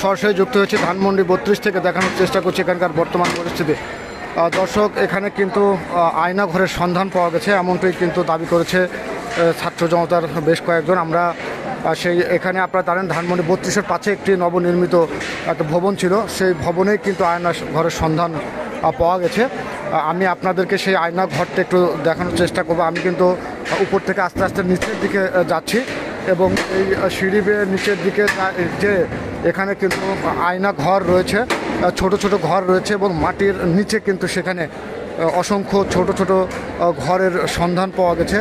সরাসরি যুক্ত হয়েছে ধানমন্ডি বত্রিশ থেকে দেখানোর চেষ্টা করছি এখানকার বর্তমান পরিস্থিতি। দর্শক, এখানে কিন্তু আয়না ঘরের সন্ধান পাওয়া গেছে, এমনটাই কিন্তু দাবি করেছে ছাত্র জনতার বেশ কয়েকজন। আমরা সেই, এখানে আপনারা জানেন, ধানমন্ডি বত্রিশের পাশে একটি নবনির্মিত একটা ভবন ছিল। সেই ভবনেই কিন্তু আয়না ঘরের সন্ধান পাওয়া গেছে। আমি আপনাদেরকে সেই আয়না ঘরটা একটু দেখানোর চেষ্টা করব। আমি কিন্তু উপর থেকে আস্তে আস্তে নিচের দিকে যাচ্ছি। এবং এই সিঁড়ি নিচের দিকে যে এখানে কিন্তু আয়না ঘর রয়েছে ছোট ছোট ঘর রয়েছে এবং মাটির নিচে কিন্তু সেখানে অসংখ্য ছোট ছোট ঘরের সন্ধান পাওয়া গেছে।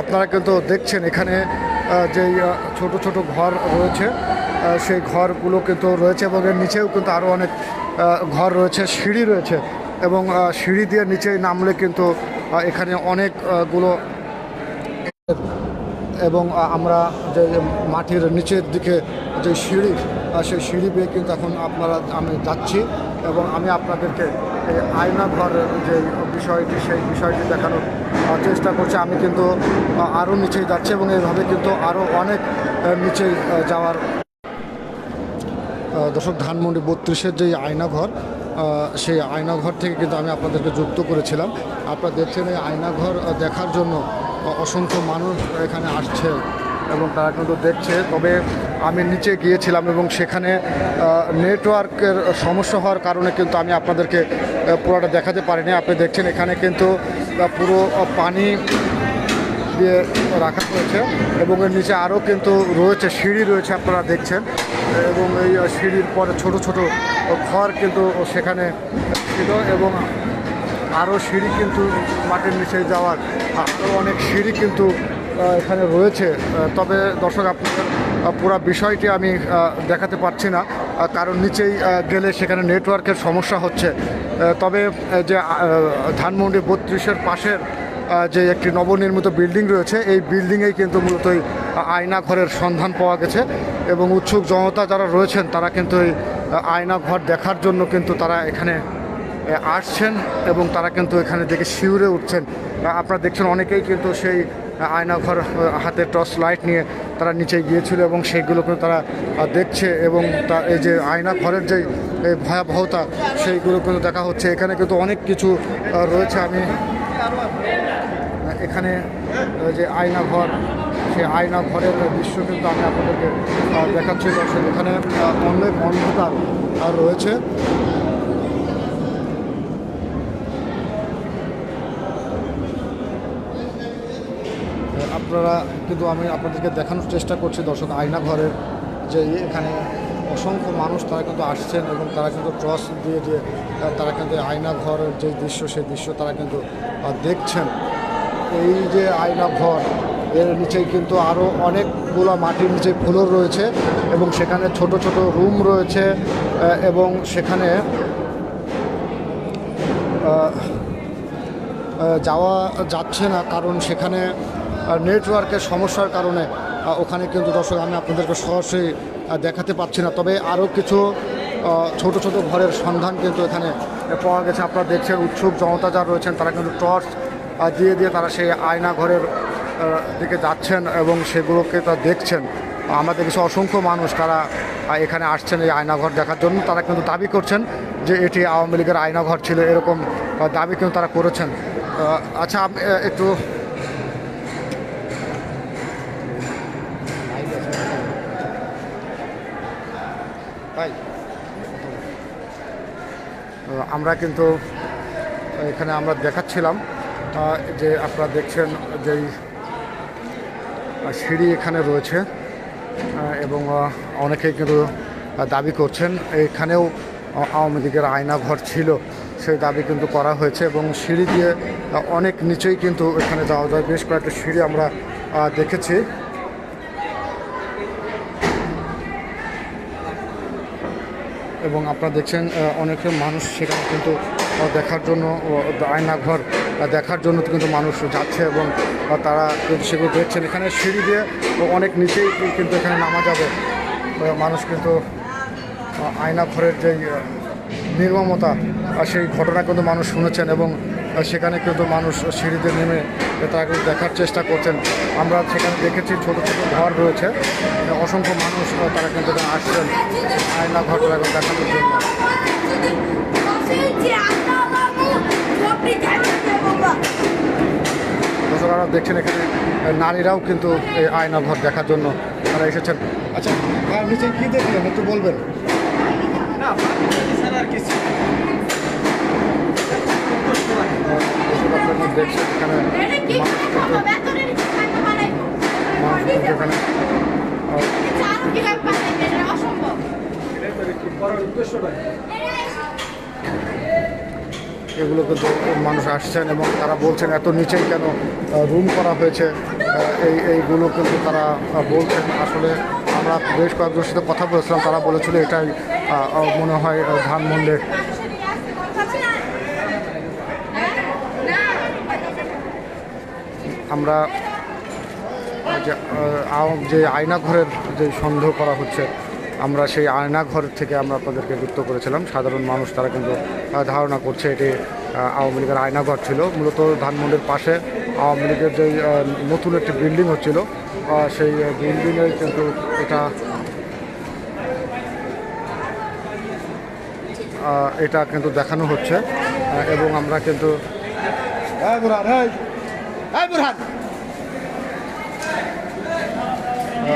আপনারা কিন্তু দেখছেন এখানে যেই ছোট ছোট ঘর রয়েছে সেই ঘরগুলো কিন্তু রয়েছে এবং এর নিচেও কিন্তু আরও অনেক ঘর রয়েছে, সিঁড়ি রয়েছে এবং সিঁড়ি দিয়ে নিচে নামলে কিন্তু এখানে অনেকগুলো এবং আমরা যে মাটির নিচের দিকে যে সিঁড়ি সেই সিঁড়ি বেয়ে কিন্তু এখন আপনারা, আমি যাচ্ছি এবং আমি আপনাদেরকে এই আয়না ঘরের যে বিষয়টি, সেই বিষয়টি দেখানোর চেষ্টা করছি। আমি কিন্তু আরও নিচে যাচ্ছি এবং এইভাবে কিন্তু আরও অনেক নিচে যাওয়ার দর্শক, ধানমন্ডি বত্রিশের যে আয়নাঘর সেই আয়নাঘর থেকে কিন্তু আমি আপনাদেরকে যুক্ত করেছিলাম। আপনারা দেখছেন এই আয়নাঘর দেখার জন্য অসংখ্য মানুষ এখানে আসছে এবং তারা কিন্তু দেখছে। তবে আমি নিচে গিয়েছিলাম এবং সেখানে নেটওয়ার্কের সমস্যা হওয়ার কারণে কিন্তু আমি আপনাদেরকে পুরোটা দেখাতে পারিনি। আপনি দেখছেন এখানে কিন্তু পুরো পানি দিয়ে রাখা হয়েছে এবং এর নিচে আরও কিন্তু রয়েছে, সিঁড়ি রয়েছে আপনারা দেখছেন। এবং এই সিঁড়ির পরে ছোট ছোট ঘর কিন্তু সেখানে ছিল এবং আরও সিঁড়ি কিন্তু মাটির নিচে যাওয়ার, আরও অনেক সিঁড়ি কিন্তু এখানে রয়েছে। তবে দর্শক, আপনাদের পুরো বিষয়টি আমি দেখাতে পারছি না। কারণ নিচেই গেলে সেখানে নেটওয়ার্কের সমস্যা হচ্ছে। তবে যে ধানমন্ডি বত্রিশের পাশের যে একটি নবনির্মিত বিল্ডিং রয়েছে, এই বিল্ডিংয়েই কিন্তু মূলত এই আয়না ঘরের সন্ধান পাওয়া গেছে। এবং উৎসুক জনতা যারা রয়েছেন, তারা কিন্তু এই আয়না ঘর দেখার জন্য কিন্তু তারা এখানে আসছেন এবং তারা কিন্তু এখানে দেখে শিউরে উঠছেন। আপনারা দেখছেন অনেকেই কিন্তু সেই আয়নাঘর হাতে টর্চ লাইট নিয়ে তারা নিচে গিয়েছিল এবং সেইগুলো কিন্তু তারা দেখছে এবং তা, এই যে আয়না ঘরের যে ভয়াবহতা, সেইগুলো কিন্তু দেখা হচ্ছে। এখানে কিন্তু অনেক কিছু রয়েছে। আমি, এখানে যে আয়না ঘর সেই আয়না ঘরের দৃশ্য কিন্তু আমি আপনাদেরকে দেখাচ্ছি। এখানে অনেক অন্ধকার রয়েছে। আপনারা কিন্তু আমি আপনাদেরকে দেখানোর চেষ্টা করছি দর্শক আয়না ঘরের যে এখানে অসংখ্য মানুষ তারা কিন্তু আসছেন এবং তারা কিন্তু ট্রস দিয়ে দিয়ে তারা কিন্তু আয়না ঘরের যে দৃশ্য, সেই দৃশ্য তারা কিন্তু দেখছেন। এই যে আয়না ঘর, এর নিচেই কিন্তু আরও অনেকগুলো মাটির নিচে ফ্লোর রয়েছে এবং সেখানে ছোট ছোট রুম রয়েছে এবং সেখানে যাওয়া যাচ্ছে না কারণ সেখানে নেটওয়ার্কের সমস্যার কারণে ওখানে কিন্তু দর্শক, আমি আপনাদেরকে সরাসরি দেখাতে পাচ্ছি না। তবে আরও কিছু ছোট ছোট ঘরের সন্ধান কিন্তু এখানে পাওয়া গেছে। আপনারা দেখছেন উৎসুক জনতা যারা রয়েছেন, তারা কিন্তু টর্চ দিয়ে দিয়ে তারা সেই আয়না ঘরের দিকে যাচ্ছেন এবং সেগুলোকে তারা দেখছেন। আমাদের কিছু অসংখ্য মানুষ তারা এখানে আসছেন এই আয়নাঘর দেখার জন্য। তারা কিন্তু দাবি করছেন যে এটি আওয়ামী লীগের আয়নাঘর ছিল, এরকম দাবি কিন্তু তারা করেছেন। আচ্ছা একটু তাই আমরা কিন্তু এখানে আমরা দেখাচ্ছিলাম যে আপনারা দেখছেন যেই সিঁড়ি এখানে রয়েছে এবং অনেকেই কিন্তু দাবি করছেন এখানেও আওয়ামী লীগের আয়নাঘর ছিল, সেই দাবি কিন্তু করা হয়েছে এবং সিঁড়ি দিয়ে অনেক নিচেই কিন্তু এখানে যাওয়া যায়। বেশ কয়েকটা সিঁড়ি আমরা দেখেছি। এবং আপনারা দেখছেন অনেকে মানুষ সেখানে কিন্তু দেখার জন্য আয়নাঘর দেখার জন্য কিন্তু মানুষ যাচ্ছে এবং তারা কিন্তু সেগুলো দেখছেন। এখানে সিঁড়ি দিয়ে অনেক নিচেই কিন্তু এখানে নামা যাবে। মানুষ কিন্তু আয়নাঘরের যে নির্মমতা সেই ঘটনা কিন্তু মানুষ শুনেছেন এবং সেখানে কিন্তু মানুষ সিঁড়িতে নেমে তারা দেখার চেষ্টা করছেন। আমরা সেখানে দেখেছি ছোট ছোট ঘর রয়েছে। অসংখ্য মানুষ তারা কিন্তু আসছেন। আয়না ঘরটা এখন দেখানোর জন্য। দর্শক, আপনারা দেখছেন এখানে নারীরাও কিন্তু এই আয়না ঘর দেখার জন্য তারা এসেছেন। আচ্ছা নিচে কী দেখলেন? একটু বলবেন। না আর কিছু আপনারা মানুষ আসছেন এবং তারা বলছেন এত নিচেই কেন রুম করা হয়েছে। এই, এইগুলো কিন্তু তারা বলছেন। আসলে আমরা বেশ কয়েকজনের সাথে কথা বলেছিলাম, তারা বলেছিল এটাই মনে হয় ধানমন্ডির আমরা যে আয়নাঘরের যে সন্দেহ করা হচ্ছে, আমরা সেই আয়নাঘর থেকে আমরা আপনাদেরকে যুক্ত করেছিলাম। সাধারণ মানুষ তারা কিন্তু ধারণা করছে এটি আওয়ামী লীগের আয়নাঘর ছিল। মূলত ধানমন্ডির পাশে আওয়ামী লীগের যে নতুন একটি বিল্ডিং হচ্ছিল সেই বিল্ডিংয়ে কিন্তু এটা এটা কিন্তু দেখানো হচ্ছে। এবং আমরা কিন্তু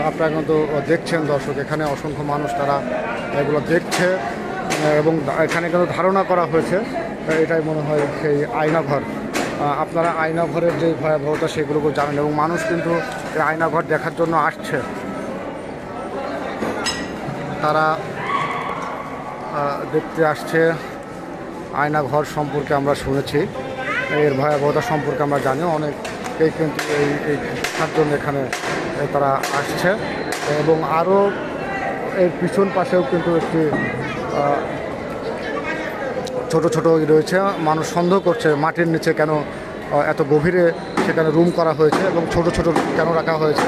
আপনারা কিন্তু দেখছেন দর্শক, এখানে অসংখ্য মানুষ তারা এগুলো দেখছে এবং এখানে কিন্তু ধারণা করা হয়েছে এটাই মনে হয় সেই আয়নাঘর। আপনারা আয়নাঘরের যে ভয়াবহতা সেগুলোকে জানেন, এবং মানুষ কিন্তু আয়নাঘর দেখার জন্য আসছে। তারা দেখতে আসছে, আয়নাঘর সম্পর্কে আমরা শুনেছি। এর ভয়াবহতা সম্পর্কে আমরা জানি অনেকেই কিন্তু এই এই দেখার জন্য এখানে তারা আসছে। এবং আরও এর পিছন পাশেও কিন্তু একটি ছোট ছোট রয়েছে। মানুষ সন্দেহ করছে মাটির নিচে কেন এত গভীরে সেখানে রুম করা হয়েছে এবং ছোট ছোট কেন রাখা হয়েছে।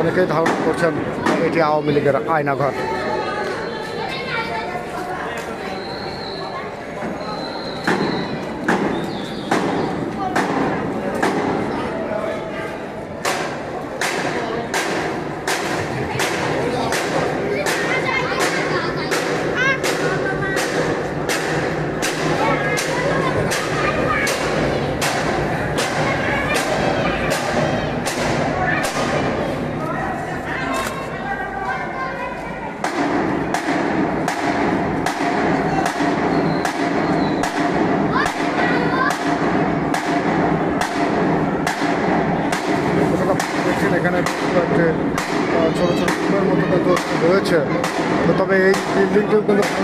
অনেকেই ধারণ করছেন এটি আওয়ামী লীগের আয়নাঘর।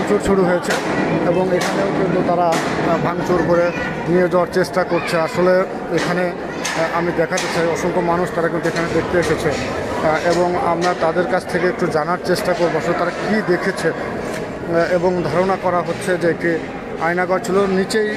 ভাঙচুর শুরু হয়েছে এবং এখানেও কিন্তু তারা ভাঙচুর করে নিয়ে যাওয়ার চেষ্টা করছে। আসলে এখানে আমি দেখাতে চাই, অসংখ্য মানুষ তারা কিন্তু এখানে দেখতে এসেছে। এবং আমরা তাদের কাছ থেকে একটু জানার চেষ্টা করব, আসলে তারা কী দেখেছে এবং ধারণা করা হচ্ছে যে একটি আয়নাগর ছিল, নিচেই